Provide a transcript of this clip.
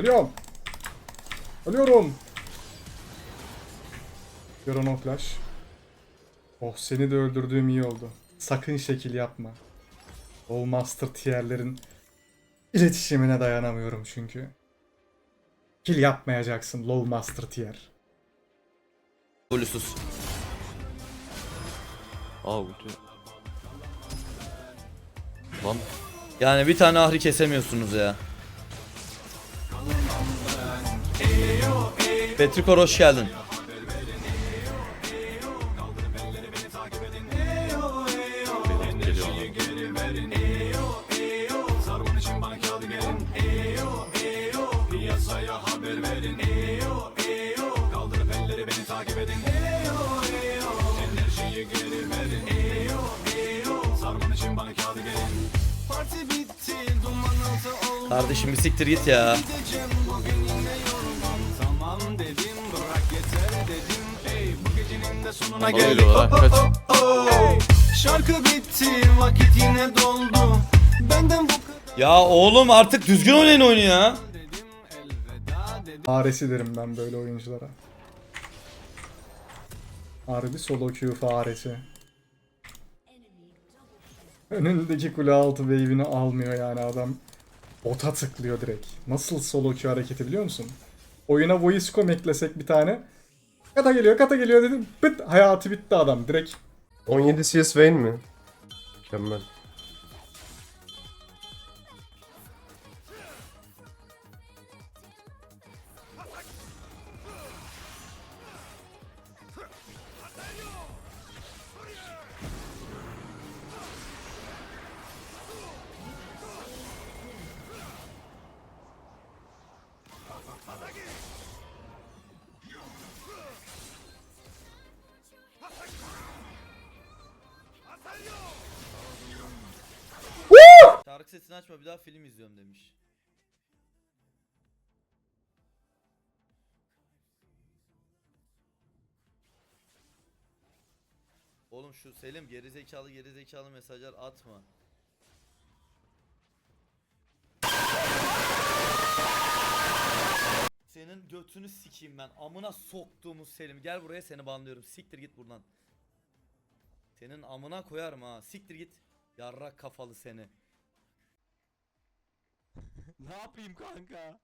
Ölüyorum. Ölüyorum. Yoron flash. Oh seni de öldürdüğüm iyi oldu. Sakın şekil yapma. Old Master tierlerin iletişimine dayanamıyorum çünkü. Kill yapmayacaksın Low Master tier. Bluesuz. Aa ulti. Lan Yani bir tane ahri kesemiyorsunuz ya. Petrikor hoş geldin. Kardeşim bir siktir git ya. Sonuna geldik ha kaç. Ey, Şarkı bitti, vakit yine doldu Benden bu kadar Ya oğlum artık düzgün oynayın oyunu ya. Faresi derim ben böyle oyunculara. Harbi solo Q faresi. Önündeki kule altı wave'ini almıyor yani adam. Bota tıklıyor direkt. Nasıl solo Q hareketi biliyor musun? Oyuna voice com eklesek bir tane. Kata geliyor kata geliyor dedim. Pıt hayatı bitti adam direkt. 17 CS Vayne mi? Mükemmel. Şarkı sesini açma bir daha film izliyorum demiş. Oğlum şu Selim gerizekalı gerizekalı mesajlar atma. Senin götünü sikeyim ben. Amına soktuğumuz Selim. Gel buraya seni banlıyorum. Siktir git buradan. Senin amına koyarım ha. Siktir git. Yarrak kafalı seni. Ne yapayım kanka?